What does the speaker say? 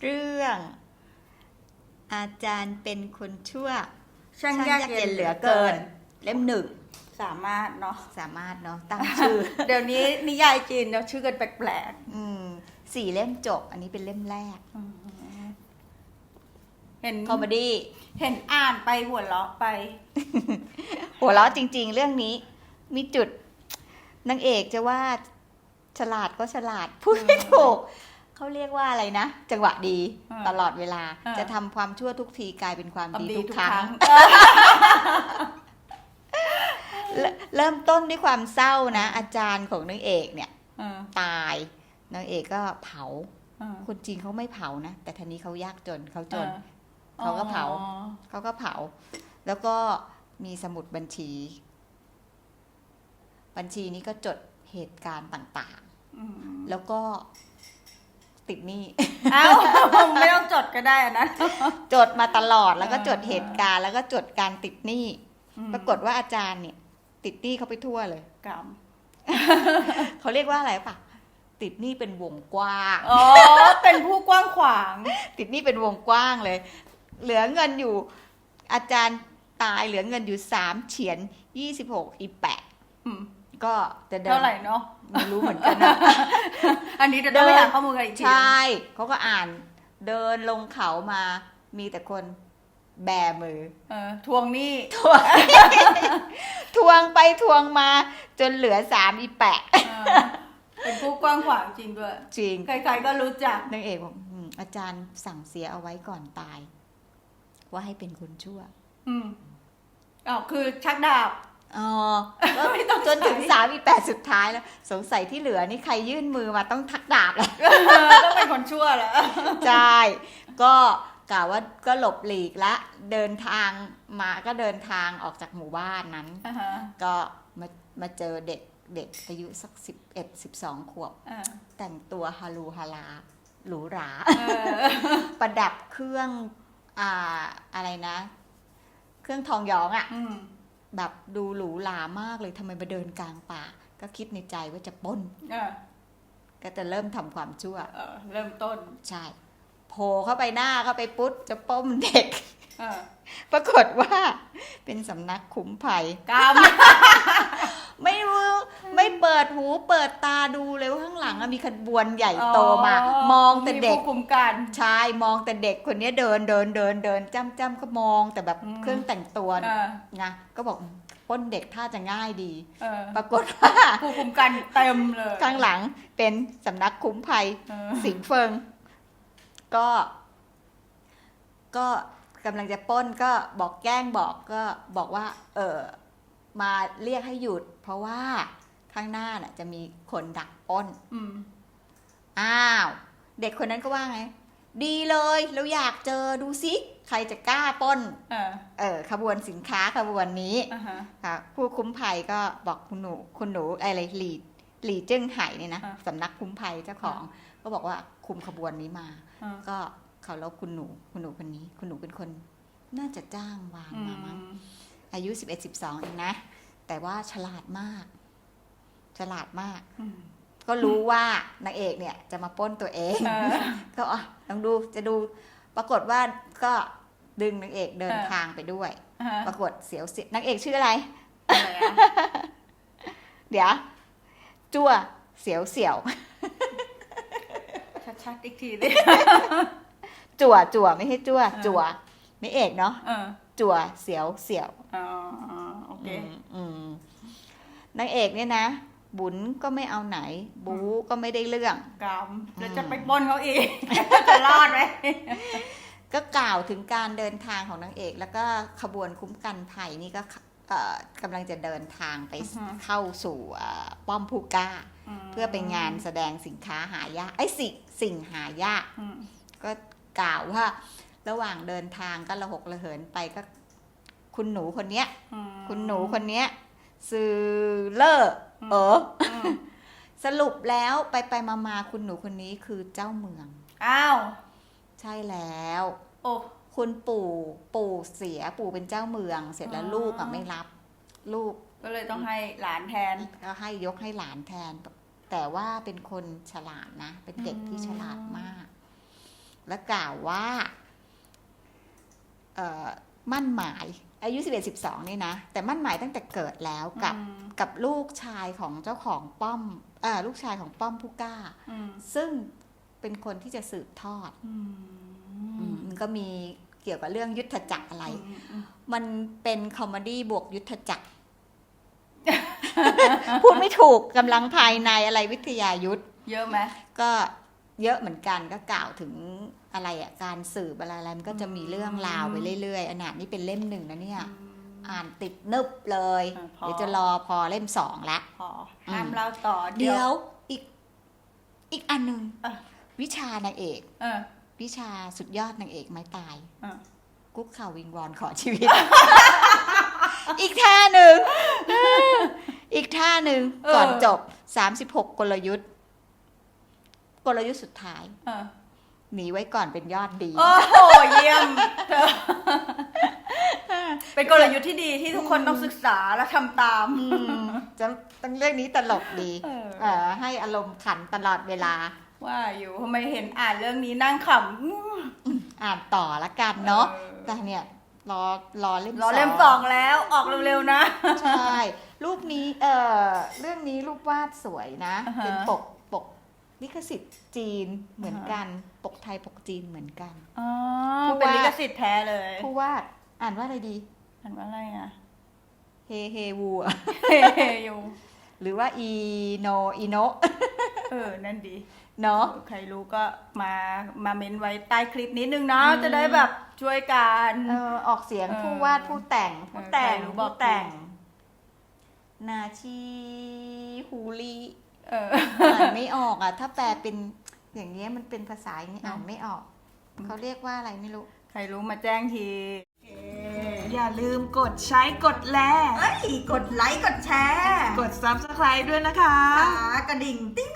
เรื่อง อาจารย์เป็นคนชั่วช่างช่างยากยากเย็เย็นนเหเหลืลืออเกิเกินนเล่มหนึ่งสามารถเนาะสามารถเนาะตั้งชื่อ เดี๋ยวนี้นิยายจีนเราชื่อกันแปลกอืมสี่เล่มจบ อันนี้เป็นเล่มแรกๆเห็นคอมเมดี้เห็นอ่านไปหัวเราะไป หัวเราะจริง ๆ เรื่องนี้ มีจุดนางเอกจะว่าฉลาดก็ฉลาดพูดไม่ถูก เขาเรียกว่าอะไรนะ จังหวะดีอ่าตลอดเวลาอ่าจะทำความชั่วทุกทีกลายเป็นความทำดีดีทุกทุกครั้ครั้งงเริ่มเริ่มต้นด้วยความเศร้านะ อาจารย์ของนางเอกเนี่ยเออตายนางเอกก็เผาเออคนจีนเขาไม่เผานะ แต่ทีนี้เขายากจนเขาจนออเขาก็เผาอ๋อเขาก็เผา แล้วก็มีสมุดบัญชี บัญชีนี้ก็จดเหตุการณ์ต่างอืมๆแล้วก็ ติดหนี้เอ้าไม่ต้องจดก็ได้อันนั้น จดมาตลอดแล้วก็อ่าจดเหตุการณ์แล้วก็จดการติดหนี้ อืม ปรากฏว่าอาจารย์เนี่ย ติดหนี้เขาไปทั่วเลย กรรมเขาเรียกว่าอะไรปะติดหนี้เป็นวงกว้าง อ๋อ เป็นผู้กว้างขวาง ติดหนี้เป็นวงกว้างเลย เหลือเงินอยู่ อาจารย์ตายเหลือเงินอยู่สามเฉียนยี่สิบหกอีแปะอืม ก็จะเดินเท่าไหร่เนาะไม่รู้เหมือนกันนะ อันนี้เดี๋ยวต้องไปหาข้อมูลกันอีกทีใช่เขาก็อ่านเดินลงเขามามีแต่คนแบมือ เออทวงหนี้ทวง ทวงไปทวงมาจนเหลือสามอีแปะ เออเป็นผู้กว้างขวางจริงด้วยจริงใครๆก็รู้จัก นางเอกบอกอืมอาจารย์สั่งเสียเอาไว้ก่อนตาย ว่าให้เป็นคนชั่ว อืมอ๋อคือชักดาบ อ๋อแล้วไม่ต้องจนถึงใช้สามอีแปดสุดท้ายแล้ว สงสัยที่เหลือนี่ใครยื่นมือมาต้องทักดาบแล้วเออต้องเป็นคนชั่วแหละใช่ ก็กล่าวว่าก็หลบหลีกละ เดินทางมาก็เดินทางออกจากหมู่บ้านนั้นอ่าฮะก็มามาเจอเด็กเด็กอายุสักสิบเอ็ดสิบสองขวบอ่าแต่งตัวฮาลูฮาลาหรูหราเออประดับเครื่อง อ่าอะไรนะ เครื่องทองหยองอะ่ะอืม แบบดูหรูหรามากเลยทำไมมาเดินกลางป่า ก็คิดในใจว่าจะปล้นเออก็จะเริ่มทำความชั่วเออเริ่มต้นใช่โผล่เข้าไปหน้าเข้าไปปุ๊บจะปล้มเด็ก เออปรากฏว่าเป็นสำนักคุ้มภัยกรรม ไม่รู้ไม่เปิดหูเปิดตาดูเลยว่าข้างหลังอะมีขบวนใหญ่โตมา มองแต่เด็กมีผู้คุมกันชายมองแต่เด็กคนนี้เดินเดินเดินเดินจ้ำจ้ำก็มองแต่แบบอืมเครื่องแต่งตัวเออนะก็บอกปล้นเด็กท่าจะง่ายดีเออปรากฏว่าผู้คุมกันเต็มเลยข้างหลังเป็นสำนักคุ้มภัยเออสิงเฟิง ก็ ก็กำลังจะปล้นก็บอกแกล้งบอกก็บอกว่า เออ มาเรียกให้หยุด เพราะว่าข้างหน้าน่ะจะมีคนดักปล้นอืมอ้าว เด็กคนนั้นก็ว่าไง ดีเลยเราอยากเจอดูซิ ใครจะกล้าปล้น เออเออขบวนสินค้าขบวนนี้อ่าฮะค่ะผู้คุ้มภัยก็บอกคุณหนู คุณหนูอะไรหลีหลีเจิ้งไห่เนี่ยนะอ่าสำนักคุ้มภัยเจ้าของ ก็บอกว่าคุมขบวนนี้มาอ่าก็เขาแล้วคุณหนู คุณหนูคนนี้ คุณหนูเป็นคน น่าจะจ้างวางอืมามั้งม อายุ 11 12เองนะ แต่ว่าฉลาดมาก ฉลาดมากอืมก็รู้ว่านางเอกเนี่ยจะมาปล้นตัวเองเออก็อะลองดูจะดูปรากฏว่าก็ดึงนางเอกเดินเออทางไปด้วยอ่าฮะปรากฏเสียวเสียนางเอกชื่ออะไรอะไรอะเดี๋ยว จั่วเสียวเสียวชัดๆอีกทีดิจั่วจั่วไม่ใช่จั่วเออจั่ว ไม่เอกเนาะเออจั่วเสียวเสียวอ๋อโอเคอืมอืมนางเอกเนี่ยนะ บุญก็ไม่เอาไหน บูก็ไม่ได้เรื่องกรรมแล้วจะไปปล้นเขาอีกจะรอดไหมก็กล่าวถึงการเดินทางของนางเอก แล้วก็ขบวนคุ้มกันภัยนี่ก็เอ่อกำลังจะเดินทางไปอือฮึเข้าสู่เอ่อป้อมผู้กล้า เพื่อไปงานแสดงสินค้าหายากไอ้ยสิสิ่งหายากอืมก็กล่าวว่า ระหว่างเดินทางก็ระหกระเหินไปก็ คุณหนูคนเนี้ยอืมคุณหนูคนเนี้ยซื้อเลอร์อืมเอออืมสรุปแล้วไปไปมามาคุณหนูคนนี้คือเจ้าเมือง อ้าว ใช่แล้ว โอ้คุณปู่ปู่เสียปู่เป็นเจ้าเมือง เสร็จแล้วอ๋อลูกอะไม่รับ ลูก ก็เลยต้องให้หลานแทน ก็ให้ยกให้หลานแทน แต่ว่าเป็นคนฉลาดนะ เป็นเด็กที่ฉลาดมาก และกล่าวว่าเอ่อ มั่นหมาย อายุ 11 12 นี่นะ แต่มั่นหมายตั้งแต่เกิดแล้วกับอืมกับลูกชายของเจ้าของป้อมเอ่อลูกชายของป้อมผู้กล้าอืมซึ่งเป็นคนที่จะสืบทอดอืมอืมมันก็มีเกี่ยวกับเรื่องยุทธจักรอะไรอืมอืมมันเป็นคอมเมดี้บวกยุทธจักร พูดไม่ถูกกำลังภายในอะไรวิทยายุทธเยอะไหมก็เยอะเหมือนกันก็กล่าวถึง อะไรอะการสืบอะไรอะไรมันก็จะมีเรื่องราวไปเรื่อยๆอันนี้เป็นเล่มหนึ่งนะเนี่ยอ่านติดนึบเลยอ่าพอเดี๋ยวจะรอพอเล่มสองละพอห้ามอืมเล่าต่อเดี๋ยวอีกอีกอันหนึ่งอะวิชานางเอกเออวิชาสุดยอดนางเอกไม้ตายอะกุ๊กข่าววิงวอนขอชีวิต อีกท่าหนึ่งอีกท่าหนึ่งก่อนจบ36กลยุทธ์ กลยุทธ์สุดท้ายเออ หนีไว้ก่อนเป็นยอดดี โอ้โหเยี่ยมเธอเป็นกลยุทธ์ที่ดีที่ทุกคนต้องศึกษาและทำตามอืมจะตั้งเรื่องนี้ตลกดีเออเออให้อารมณ์ขันตลอดเวลา ว่าอยู่ทำไมเห็นอ่านเรื่องนี้นั่งขำอื้ออ่านต่อละกันเนาะเออแต่เนี่ยรอรอเล่มรอเล่มสองแล้วออกเร็วๆนะ ใช่ รูปนี้เออเรื่องนี้รูปวาดสวยนะอ่าฮะเป็นปกปก ลิขสิทธิ์จีนเหมือนกันปกไทยปกจีนเหมือนกันอ๋อผู้เป็นว่าลิขสิทธิ์แท้เลยผู้วาดอ่านว่าอะไรดี อ่านว่าอะไรอะเฮเฮวูอะเฮ้อยู่หรือว่าอีโนอีโนเออ นั่นดีเนาะใครรู้ก็มามาเม้นไว้ใต้คลิปนิดนึงเนาะอืมจะได้แบบช่วยกันเออออกเสียงเออผู้วาดผู้แต่งผู้แต่งใครรู้บอกผู้แต่ง นาชีฮูลีเอออ่านไม่ออกอะ ถ้าแปลเป็นอย่างเงี้ยมันเป็นภาษาอย่างนี้อะอ่านไม่ออก เขาเรียกว่าอะไรไม่รู้ ใครรู้มาแจ้งที อย่าลืมกดใช้กดแลเอ้ยกดไลค์ กดแชร์ กด Subscribe ด้วยนะคะกระดิ่งติ๊งติ๊ง